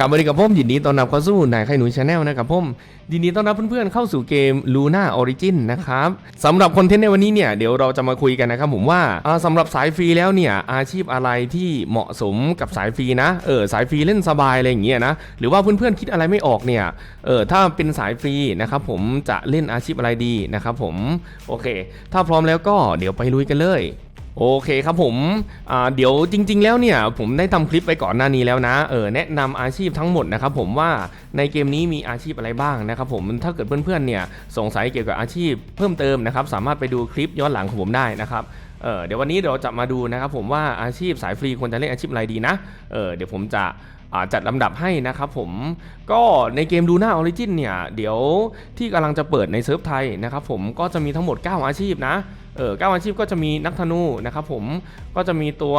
ครับวันนี้กับผมยินดีต้อนรับเข้าสู่นายไข่หนูชาแนลนะครับผมยินดีต้อนรับเพื่อนๆเข้าสู่เกม Luna Origin นะครับสำหรับคอนเทนต์ในวันนี้เนี่ยเดี๋ยวเราจะมาคุยกันนะครับผมว่าอ่าสำหรับสายฟรีแล้วเนี่ยอาชีพอะไรที่เหมาะสมกับสายฟรีนะเออสายฟรีเล่นสบายอะไรอย่างเงี้ยนะหรือว่าเพื่อนๆคิดอะไรไม่ออกเนี่ยเออถ้าเป็นสายฟรีนะครับผมจะเล่นอาชีพอะไรดีนะครับผมโอเค ถ้าพร้อมแล้วก็เดี๋ยวไปลุยกันเลย โอเคครับผมเดี๋ยวจริง ๆ แล้วเนี่ยผมได้ทำคลิปไปก่อนหน้านี้แล้วนะเออแนะนำอาชีพทั้งหมดนะครับผมว่าในเกมนี้มีอาชีพอะไรบ้างนะครับผมถ้าเกิดเพื่อนๆเนี่ยสงสัยเกี่ยวกับอาชีพเพิ่มเติมนะครับสามารถไปดูคลิปย้อนหลังของผมได้นะครับเออเดี๋ยววันนี้เราจะมาดูนะครับผมว่าอาชีพสายฟรีควรจะเล่นอาชีพอะไรดีนะเออเดี๋ยวผมจะ จัดลำดับให้นะครับผมก็ในเกมดูหน้าออริจินเนี่ย เดี๋ยวที่กำลังจะเปิดในเซิร์ฟไทยนะครับผมก็จะมีทั้งหมด 9 อาชีพนะเออเก้าอาชีพก็จะมีนักธนูนะครับผมก็จะมีตัว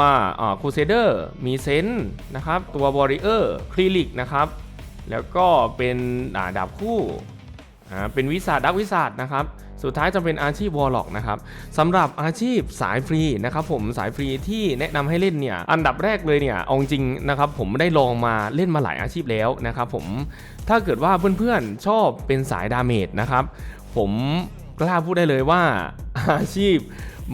คูเซเดอร์มีเซนนะครับตัววอริเออร์คลิลิกนะครับแล้วก็เป็นดาบคู่เป็นวิสาดักวิสาดนะครับ สุดท้ายจะเป็นอาชีพวอลล็อกนะครับสำหรับอาชีพสายฟรีนะครับผมสายฟรีที่แนะนำให้เล่นเนี่ยอันดับแรกเลยเนี่ยเอาจริงนะครับผมได้ลองมาเล่นมาหลายอาชีพแล้วนะครับผมถ้าเกิดว่าเพื่อนๆชอบเป็นสายดาเมจนะครับผมกล้าพูดได้เลยว่าอาชีพ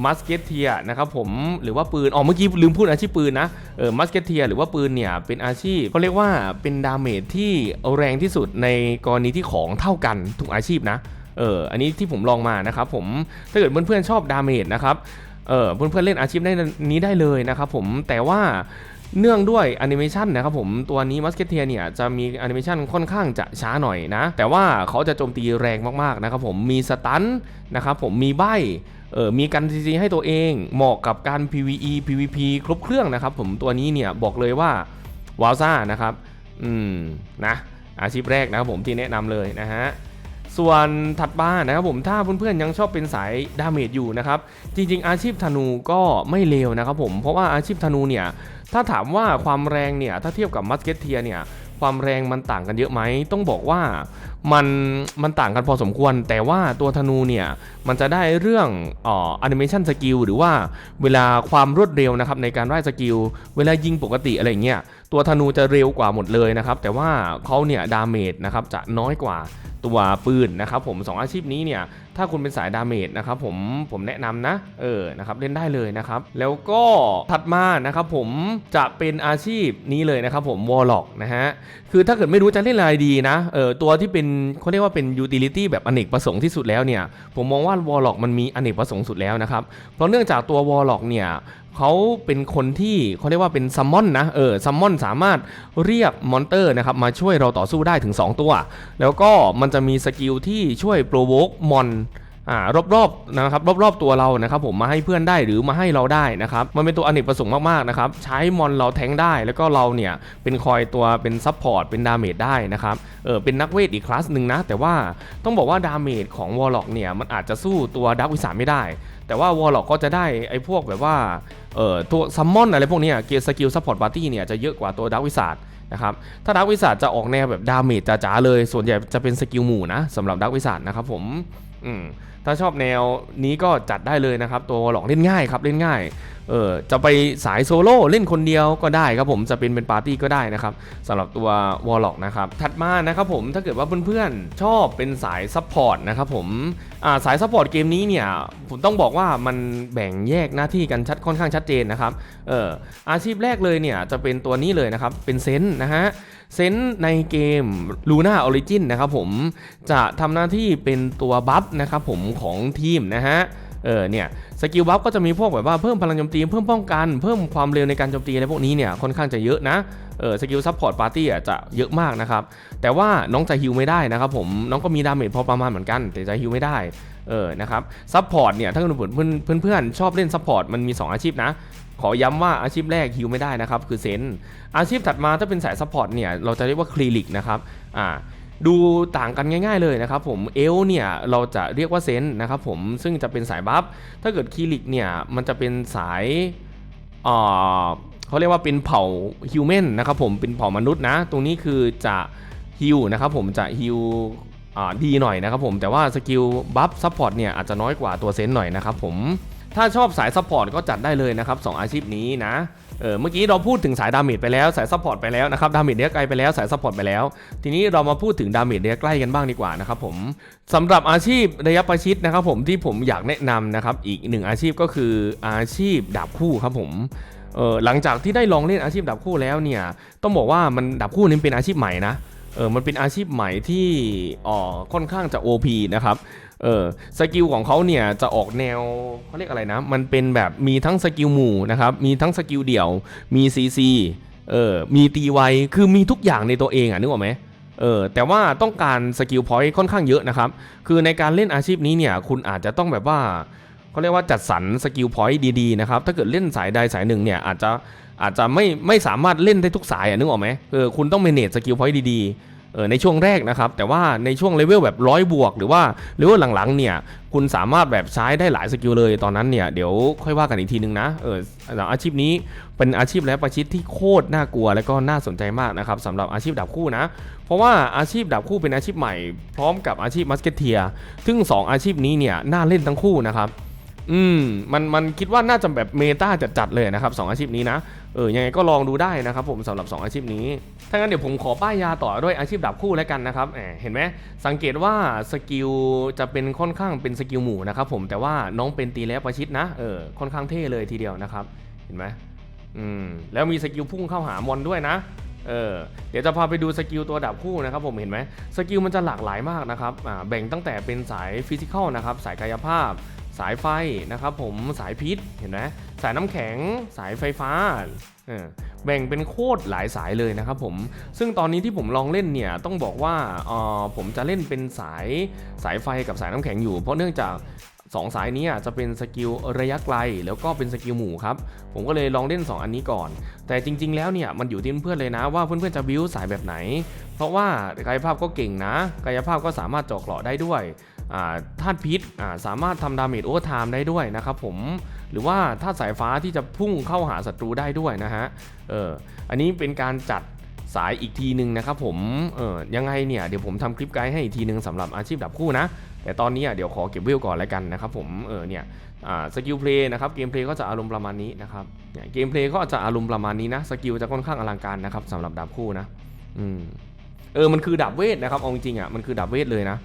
มัสเกตเทียนะครับผมหรือว่าปืนอ๋อเมื่อกี้ลืมพูดอาชีพปืนนะเออมัสเกตเทียหรือว่าปืนเนี่ยเป็นอาชีพเขาเรียกว่าเป็นดาเมจที่แรงที่สุดในกรณีที่ของเท่ากันทุกอาชีพนะ เอออันนี้ที่ผมลองมานะครับผมถ้าเกิดเพื่อนๆชอบดาเมจนะครับเออเพื่อนๆเล่นอาชีพได้นี้ได้เลยนะครับผมแต่ว่าเนื่องด้วยแอนิเมชันนะครับผมตัวนี้มัสเกตเทียเนี่ยจะมีแอนิเมชันค่อนข้างจะช้าหน่อยนะ แต่ว่าเขาจะโจมตีแรงมากๆนะครับผมมีสตันนะครับผมมีใบเออมีกันซีซีให้ตัวเองเหมาะกับการ PVE PVP ครบเครื่องนะครับผมตัวนี้เนี่ยบอกเลยว่าวาวซ่านะครับ อืมนะอาชีพแรกนะครับผมที่แนะนำเลยนะฮะ ส่วนถัดมานะครับผมถ้าเพื่อนๆยังชอบเป็นสายดาเมจอยู่นะครับ จริงๆ อาชีพธนูก็ไม่เลวนะครับผมเพราะว่าอาชีพธนูเนี่ยถ้าถามว่าความแรงเนี่ยถ้าเทียบกับมัสเกตเทียเนี่ยความแรงมันต่างกันเยอะไหม ต้องบอกว่ามันมันต่างกันพอสมควร แต่ว่าตัวธนูเนี่ย มันจะได้เรื่องอ่อแอนิเมชันสกิลหรือว่าเวลาความรวดเร็วนะครับในการไล่สกิล เวลายิงปกติอะไรเงี้ย ตัวธนูจะเร็วกว่าหมดเลยนะครับ แต่ว่าเขาเนี่ยดาเมจนะครับจะน้อยกว่า ตัวปืนนะครับผมสองอาชีพนี้เนี่ยถ้าคุณเป็นสายดาเมจนะครับผมผมแนะนำนะเออนะครับเล่นได้เลยนะครับแล้วก็ถัดมานะครับผมจะเป็นอาชีพนี้เลยนะครับผมวอลล็อกนะฮะคือถ้าเกิดไม่รู้จะเล่นอะไรดีนะเออตัวที่เป็นเขาเรียกว่าเป็นยูทิลิตี้แบบอเนกประสงค์ที่สุดแล้วเนี่ยผมมองว่าวอลล็อกมันมีอเนกประสงค์สุดแล้วนะครับเพราะเนื่องจากตัววอลล็อกเนี่ย เขาเป็นคนที่เขาเรียกว่าเป็นซัมมอนนะเออซัมมอนสามารถเรียกมอนเตอร์นะครับมาช่วยเราต่อสู้ได้ถึง 2 ตัว แล้วก็มันจะมีสกิลที่ช่วยโปรโวกมอนอ่ารอบๆนะครับรอบๆตัวเรานะครับผมมาให้เพื่อนได้หรือมาให้เราได้นะครับมันเป็นตัวอเนกประสงค์มากๆนะครับใช้มอนเราแทงได้แล้วก็เราเนี่ยเป็นคอยตัวเป็นซับพอร์ตเป็นดาเมจได้นะครับเออเป็นนักเวทอีกคลาสหนึ่งนะแต่ว่าต้องบอกว่าดาเมจของวอลล็อกเนี่ยมันอาจจะสู้ตัวดักวิสาไม่ได้ แต่ว่าวอลล็อกก็จะได้ไอ้พวกแบบว่าเออตัวซัมมอนอะไรพวกนี้เกียร์สกิลซัพพอร์ตบาร์ตี้เนี่ยจะเยอะกว่าตัวดักวิสานะครับถ้าดักวิสาจะออกแนวแบบดาเมจจ๋าๆเลย ส่วนใหญ่จะเป็นสกิลหมู่นะสำหรับดักวิสานะครับผมอืม ถ้าชอบแนวนี้ก็จัดได้เลยนะครับ ตัววอลล็อกเล่นง่ายครับเล่นง่ายเออจะไปสายโซโล่เล่นคนเดียวก็ได้ครับผมจะเป็นเป็นปาร์ตี้ก็ได้นะครับสำหรับตัววอลล็อกนะครับถัดมานะครับผมถ้าเกิดว่าเพื่อนๆชอบเป็นสายซัพพอร์ตนะครับผมอ่าสายซัพพอร์ตเกมนี้เนี่ยผมต้องบอกว่ามันแบ่งแยกหน้าที่กันชัดค่อนข้างชัดเจนนะครับเอออาชีพแรกเลยเนี่ยจะเป็นตัวนี้เลยนะครับเป็นเซนต์นะฮะเซนต์ในเกม Luna Origin นะครับผมจะทำหน้าที่เป็นตัวบัฟนะครับผมของทีมนะฮะเออเนี่ยสกิลบัฟก็จะมีพวกแบบว่าเพิ่มพลังโจมตีเพิ่มป้องกันเพิ่มความเร็วในการโจมตีอะไรพวกนี้เนี่ยค่อนข้างจะเยอะนะเออสกิลซัพพอร์ตปาร์ตี้อะจะเยอะมากนะครับแต่ว่าน้องจะฮิวไม่ได้นะครับผมน้องก็มีดาเมจพอประมาณเหมือนกัน แต่จะฮิวไม่ได้เออนะครับซัพพอร์ตเนี่ยถ้าเพื่อนเพื่อนเพื่อนชอบเล่นซัพพอร์ตมันมี 2 อาชีพนะ ขอย้ำว่าอาชีพแรกฮิวไม่ได้นะครับคือเซนต์อาชีพถัดมาถ้าเป็นสายซัพพอร์ตเนี่ยเราจะเรียกว่าคลิลิกนะครับอ่า ดูต่างกันง่าย ๆเลยนะครับผมเอลเนี่ยเราจะเรียกว่าเซนนะครับผมซึ่งจะเป็นสายบัฟถ้าเกิดคลิลิกเนี่ยมันจะเป็นสายเขาเรียกว่าเป็นเผ่าฮิวแมนนะครับผมเป็นเผ่ามนุษย์นะ ตรงนี้คือจะฮิวนะครับผมจะฮิวดีหน่อยนะครับผมแต่ว่าสกิลบัฟซัพพอร์ตเนี่ยอาจจะน้อยกว่าตัวเซนหน่อยนะครับผม ถ้าชอบสายซัพพอร์ตก็จัดได้เลยนะครับสองอาชีพนี้นะเออเมื่อกี้เราพูดถึงสายดาเมจไปแล้วสายซัพพอร์ตไปแล้วนะครับดาเมจระยไกลไปแล้วสายซัพพอร์ตไปแล้ว ทีนี้เรามาพูดถึงดาเมจระยใกล้กันบ้างดีกว่านะครับผมสำหรับอาชีพระยะประชิดนะครับผมที่ผมอยากแนะนำนะครับอีกหนึ่งอาชีพก็คืออาชีพดาบคู่ครับผมเออหลังจากที่ได้ลองเล่นอาชีพดาบคู่แล้วเนี่ยต้องบอกว่ามันดาบคู่นี่เป็นอาชีพใหม่นะเออมันเป็นอาชีพใหม่ที่อ๋อค่อนข้างจะ OP นะครับ เออสกิลของเขาเนี่ยจะออกแนวเขาเรียกอะไรนะ มันเป็นแบบมีทั้งสกิลหมู่นะครับ มีทั้งสกิลเดี่ยว มี CC เออมีตีไวคือมีทุกอย่างในตัวเองอะนึกออกไหมเออแต่ว่าต้องการสกิลพอยต์ค่อนข้างเยอะนะครับ คือในการเล่นอาชีพนี้เนี่ยคุณอาจจะต้องแบบว่าเขาเรียกว่าจัดสรรสกิลพอยต์ดีๆนะครับ ถ้าเกิดเล่นสายใดสายหนึ่งเนี่ยอาจจะอาจจะไม่ไม่สามารถเล่นได้ทุกสายอะนึกออกไหมเออคุณต้องเมเนจสกิลพอยต์ดีๆ เออในช่วงแรกนะครับ แต่ว่าในช่วงเลเวลแบบร้อยบวก หรือว่าเลเวลหลังๆเนี่ยคุณสามารถแบบใช้ได้หลายสกิลเลยตอนนั้นเนี่ยเดี๋ยวค่อยว่ากันอีกทีนึงนะเอออาชีพนี้เป็นอาชีพและประชิดที่โคตรน่ากลัวและก็น่าสนใจมากนะครับสำหรับอาชีพดาบคู่นะ เพราะว่าอาชีพดาบคู่เป็นอาชีพใหม่ พร้อมกับอาชีพมัสเกตเทียซึ่ง 2 อาชีพนี้เนี่ยน่าเล่นทั้งคู่นะครับอืมมันมันคิดว่าน่าจะแบบเมตาจัดๆเลยนะครับสองอาชีพนี้นะเออยังไงก็ลองดูได้นะครับผมสำหรับ 2 อาชีพนี้ ถ้างั้นเดี๋ยวผมขอป้ายยาต่อด้วยอาชีพดาบคู่แล้วกันนะครับเห็นไหมสังเกตว่าสกิลจะเป็นค่อนข้างเป็นสกิลหมู่นะครับผมแต่ว่าน้องเป็นตีแล้วประชิดนะเออค่อนข้างเท่เลยทีเดียวนะครับ เห็นไหมอืมแล้วมีสกิลพุ่งเข้าหามอนด้วยนะเออเดี๋ยวจะพาไปดูสกิลตัวดาบคู่นะครับผมเห็นไหมสกิลมันจะหลากหลายมากนะครับอ่าแบ่งตั้งแต่เป็นสายฟิสิกอลนะครับสายกายภาพ สายไฟนะครับผมสายพิษเห็นไหมสายน้ำแข็งสายไฟฟ้าแบ่งเป็นโคตรหลายสายเลยนะครับผม ซึ่งตอนนี้ที่ผมลองเล่นเนี่ยต้องบอกว่าออผมจะเล่นเป็นสายสายไฟกับสายน้ำแข็งอยู่ เพราะเนื่องจากสองสายนี้จะเป็นสกิลระยะไกล แล้วก็เป็นสกิลหมู่ครับ ผมก็เลยลองเล่น 2 อันนี้ก่อน แต่จริง ๆ แล้วเนี่ยมันอยู่ที่เพื่อนเลยนะว่าเพื่อนๆจะบิวสายแบบไหน เพราะว่ากายภาพก็เก่งนะ กายภาพก็สามารถเจาะเกราะได้ด้วย ธาตุพิษาสามารถทำดาเมจโอเวอร์ไทม์ได้ด้วยนะครับผมหรือว่าธาตุสายฟ้าที่จะพุ่งเข้าหาศัตรูได้ด้วยนะฮะเอออันนี้เป็นการจัดสายอีกทีหนึ่งนะครับผมเออยังไงเนี่ยเดี๋ยวผมทำคลิปไกด์ให้อีกทีหนึ่งสำหรับอาชีพดับคู่นะแต่ตอนนี้เดี๋ยวขอเก็บวิวก่อนแล้วกันนะครับผมเออเนี่ยสกิลเพลย์นะครับเกมเพลย์ก็จะอารมณ์ประมาณนี้นะครับเนี่ยเกมเพลย์ก็จะอารมณ์ประมาณนี้นะสกิลจะค่อนข้างอลังการนะครับสำหรับดาบคู่นะอืมเออมันคือดาบเวทนะครับเอาจริงๆอะมันคือดาบเวทเลยนะ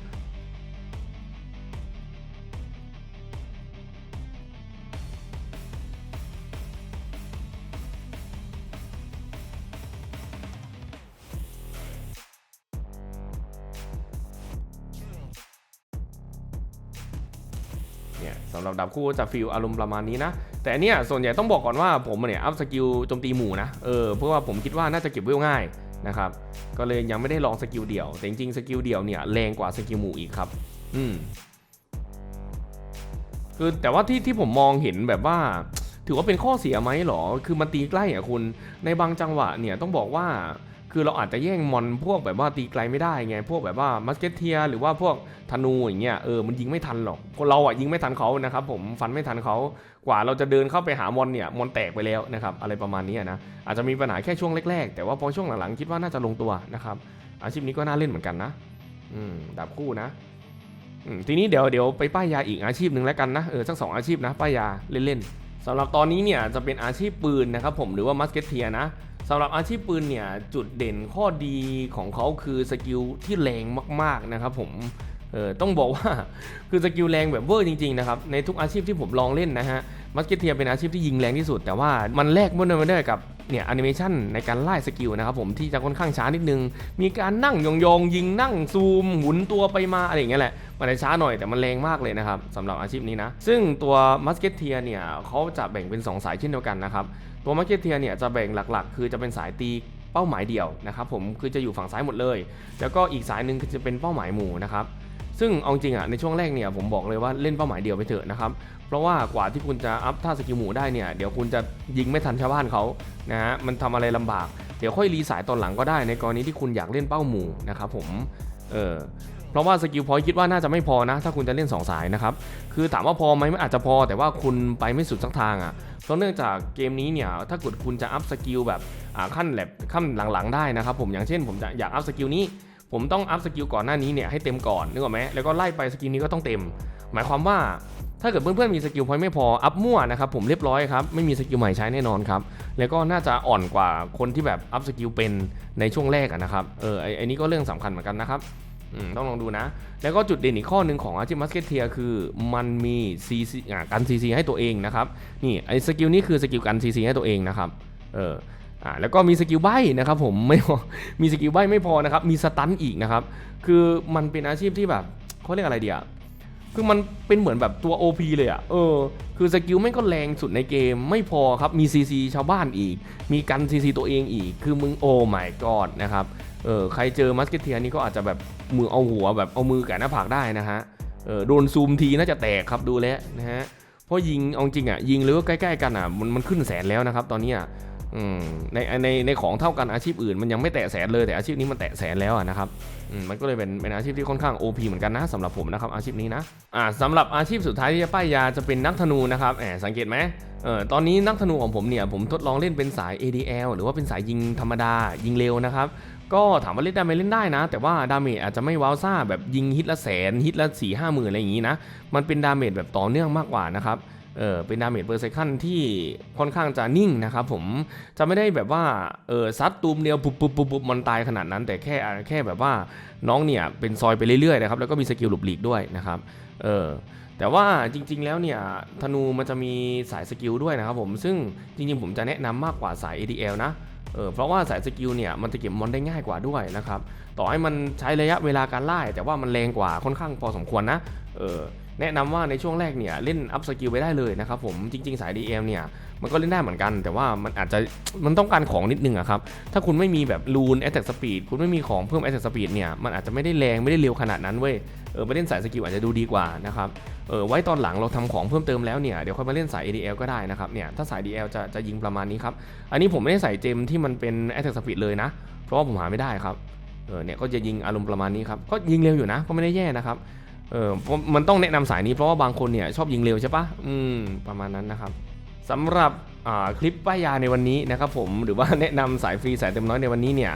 เนี่ยสำหรับดาบคู่จะฟีลอารมณ์ประมาณนี้นะ แต่อันเนี่ยส่วนใหญ่ต้องบอกก่อนว่าผมเนี่ยอัพสกิลโจมตีหมู่นะเออเพราะว่าผมคิดว่าน่าจะเก็บเวลง่ายนะครับก็เลยยังไม่ได้ลองสกิลเดี่ยว แต่จริงๆสกิลเดี่ยวเนี่ยแรงกว่าสกิลหมู่อีกครับ อืมคือแต่ว่าที่ที่ผมมองเห็นแบบว่า ถือว่าเป็นข้อเสียไหมหรอ คือมันตีใกล้อะคุณในบางจังหวะเนี่ยต้องบอกว่า คือเราอาจจะแย่งมอนพวกแบบว่าตีไกลไม่ได้ไง พวกแบบว่ามัสเกตเทียหรือว่าพวกธนูอย่างเงี้ยเออมันยิงไม่ทันหรอกคนเราอะยิงไม่ทันเขานะครับผมฟันไม่ทันเขากว่าเราจะเดินเข้าไปหามอนเนี่ยมอนแตกไปแล้วนะครับอะไรประมาณนี้นะอาจจะมีปัญหาแค่ช่วงแรกๆ แต่ว่าพอช่วงหลังๆคิดว่าน่าจะลงตัวนะครับอาชีพนี้ก็น่าเล่นเหมือนกันนะอืมดาบคู่นะอืมทีนี้เดี๋ยวเดี๋ยวไปป้ายยาอีกอาชีพหนึ่งแล้วกันนะเออสักสองอาชีพนะป้ายยาเล่นๆ สำหรับตอนนี้เนี่ยจะเป็นอาชีพปืนนะครับผมหรือว่ามัสเกตเทียนะสำหรับอาชีพปืนเนี่ยจุดเด่นข้อดีของเขาคือสกิลที่แรงมากๆนะครับผมเออต้องบอกว่าคือสกิลแรงแบบเวอร์จริงๆนะครับในทุกอาชีพที่ผมลองเล่นนะฮะมัสเกตเทียเป็นอาชีพที่ยิงแรงที่สุด แต่ว่ามันแลกมันมาด้กับเนี่ยแอนิเมชันในการไล่สกิลนะครับผมที่จะค่อนข้างช้านิดนึง มีการนั่งยองๆ ยิงนั่งซูมหมุนตัวไปมาอะไรอย่างเงี้ยแหละ มันจะช้าหน่อยแต่มันแรงมากเลยนะครับสำหรับอาชีพนี้นะ ซึ่งตัวมัสเกตเทียเนี่ยเขาจะแบ่งเป็นสองสายเช่นเดียวกันนะครับ ตัวมาร์เก็ตเทียเนี่ยจะแบ่งหลักๆ คือจะเป็นสายตีเป้าหมายเดี่ยวนะครับผมคือจะอยู่ฝั่งซ้ายหมดเลย แล้วก็อีกสายหนึ่งคือจะเป็นเป้าหมายหมู่นะครับซึ่งเอาจริงอะในช่วงแรกเนี่ยผมบอกเลยว่าเล่นเป้าหมายเดี่ยวไปเถอะนะครับเพราะว่ากว่าที่คุณจะอัพท่าสกิลหมู่ได้เนี่ยเดี๋ยวคุณจะยิงไม่ทันชาวบ้านเขานะฮะมันทำอะไรลำบาก เดี๋ยวค่อยรีสายตอนหลังก็ได้ในกรณีที่คุณอยากเล่นเป้าหมู่นะครับผมเออ เพราะว่าสกิลพอยคิดว่าน่าจะไม่พอนะ ถ้าคุณจะเล่นสองสายนะครับ คือถามว่าพอไหมมันอาจจะพอ แต่ว่าคุณไปไม่สุดสักทางอะเพราะเนื่องจากเกมนี้เนี่ยถ้าเกิดคุณจะอัพสกิลแบบขั้นแลบขั้นหลังๆได้นะครับผมอย่างเช่นผมจะอยากอัพสกิลนี้ผมต้องอัพสกิลก่อนหน้านี้เนี่ยให้เต็มก่อนนึกออกไหมแล้วก็ไล่ไปสกิลนี้ก็ต้องเต็ม หมายความว่าถ้าเกิดเพื่อนๆมีสกิลพอยต์ไม่พออัพมั่วนะครับผมเรียบร้อยครับไม่มีสกิลใหม่ใช้แน่นอนครับแล้วก็น่าจะอ่อนกว่าคนที่แบบอัพสกิลเป็นในช่วงแรกอะนะครับเออไอไอนี้ก็เรื่องสำคัญเหมือนกันนะครับ ต้องลองดูนะ แล้วก็จุดเด่นอีกข้อหนึ่งของอาชีพมัสเกตเทียคือมันมีซีซีอ่ากันซีซีให้ตัวเองนะครับ นี่ไอ้สกิลนี้คือสกิลกันซีซีให้ตัวเองนะครับ เอออ่าแล้วก็มีสกิลใบนะครับผมไม่พอมีสกิลใบไม่พอนะครับ มีสตันอีกนะครับ คือมันเป็นอาชีพที่แบบเขาเรียกอะไรเดียคือมันเป็นเหมือนแบบตัว OP เลยอะ่ะ เออ คือสกิลแม่ก็แรงสุดในเกมไม่พอครับ มี CC ชาวบ้านอีก มีกัน CC ตัวเองอีก คือมึงโอ้ my god นะครับ เออใครเจอมัสเกเทียนี่ก็อาจจะแบบมือเอาหัวแบบเอามือแกะหน้าผากได้นะฮะเออโดนซูมทีน่าจะแตกครับดูแล้วนะฮะเพราะยิงเอาจริงอะยิงหรือว่าใกล้ๆกันอะมันมันขึ้นแสนแล้วนะครับตอนนี้อืมในในในของเท่ากันอาชีพอื่น มันยังไม่แตะแสนเลยแต่อาชีพนี้มันแตะแสนแล้วนะครับมมันก็เลยเป็นเป็นอาชีพที่ค่อนข้าง OP เหมือนกันนะสำหรับผมนะครับอาชีพนี้นะอ่าสำหรับอาชีพสุดท้ายที่จะป้ายยาจะเป็นนักธนูนะครับแหมสังเกตไหมเออตอนนี้นักธนูของผมเนี่ยผมทดลองเล่นเป็นสาย ADL หรือว่าเป็นสายยิงธรรมดายิงเร็วนะครับ ก็ถามว่าเล่นได้ไหมเล่นได้นะ แต่ว่าดาเมจอาจจะไม่ว้าวซ่าแบบยิงฮิตละแสนฮิตละสี่ห้าหมื่นอะไรอย่างนี้นะ มันเป็นดาเมจแบบต่อเนื่องมากกว่านะครับเออเป็นดาเมจเปอร์เซคันที่ค่อนข้างจะนิ่งนะครับผมจะไม่ได้แบบว่าเออซัดตูมเดียวปุบปุบปุบปุบมันตายขนาดนั้น แต่แค่แค่แบบว่าน้องเนี่ยเป็นซอยไปเรื่อยๆนะครับแล้วก็มีสกิลหลบหลีกด้วยนะครับเออแต่ว่าจริง ๆ แล้วเนี่ยธนูมันจะมีสายสกิลด้วยนะครับผมซึ่งจริงๆ ผมจะแนะนำมากกว่าสาย ADL นะ เออเพราะว่าสายสกิลเนี่ยมันจะเก็บมอนได้ง่ายกว่าด้วยนะครับ ต่อให้มันใช้ระยะเวลาการไล่แต่ว่ามันแรงกว่าค่อนข้างพอสมควรนะ เออ แนะนำว่าในช่วงแรกเนี่ยเล่นอัพสกิลไปได้เลยนะครับผมจริง ๆ สาย DM เนี่ยมันก็เล่นได้เหมือนกัน แต่ว่ามันอาจจะมันต้องการของนิดนึงอะครับถ้าคุณไม่มีแบบรูนแอตแทกสปีดคุณไม่มีของเพิ่มแอตแทกสปีดเนี่ยมันอาจจะไม่ได้แรงไม่ได้เร็วขนาดนั้นเว้ยเออไปเล่นสายสกิลอาจจะดูดีกว่านะครับเออไว้ตอนหลังเราทำของเพิ่มเติมแล้วเนี่ยเดี๋ยวค่อยมาเล่นสาย ADL ก็ได้นะครับเนี่ยถ้าสาย DL จะจะยิงประมาณนี้ครับอันนี้ผมไม่ได้ใส่เจมที่มันเป็นแอตแทกสปีดเลยนะ เพราะว่าผมหาไม่ได้ครับเออเนี่ยก็จะยิงอารมณ์ประมาณนี้ครับก็ยิงเร็วอยู่นะก็ไม่ได้แย่นะครับ เออมันต้องแนะนำสายนี้เพราะว่าบางคนเนี่ยชอบยิงเร็วใช่ปะอืมประมาณนั้นนะครับสำหรับคลิปป้ายยาในวันนี้นะครับผมหรือว่าแนะนำสายฟรีสายเต็มน้อยในวันนี้เนี่ย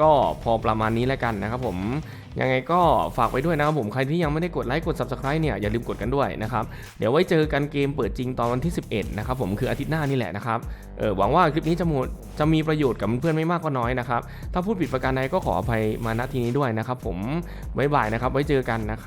ก็พอประมาณนี้แล้วกันนะครับผมยังไงก็ฝากไว้ด้วยนะครับผมใครที่ยังไม่ได้กดไลค์กด subscribe เนี่ยอย่าลืมกดกันด้วยนะครับเดี๋ยวไว้เจอกันเกมเปิดจริงตอนวันที่ 11นะครับผมคืออาทิตย์หน้านี่แหละนะครับเออหวังว่าคลิปนี้จะมจะมีประโยชน์กับเพื่อนไม่มากก็น้อยนะครับถ้าพูดผิดประการใดก็ขออภัยมาณที่นี้ด้วยนะครับผมบ๊ายบายนะครับไว้เจอกันนะครับ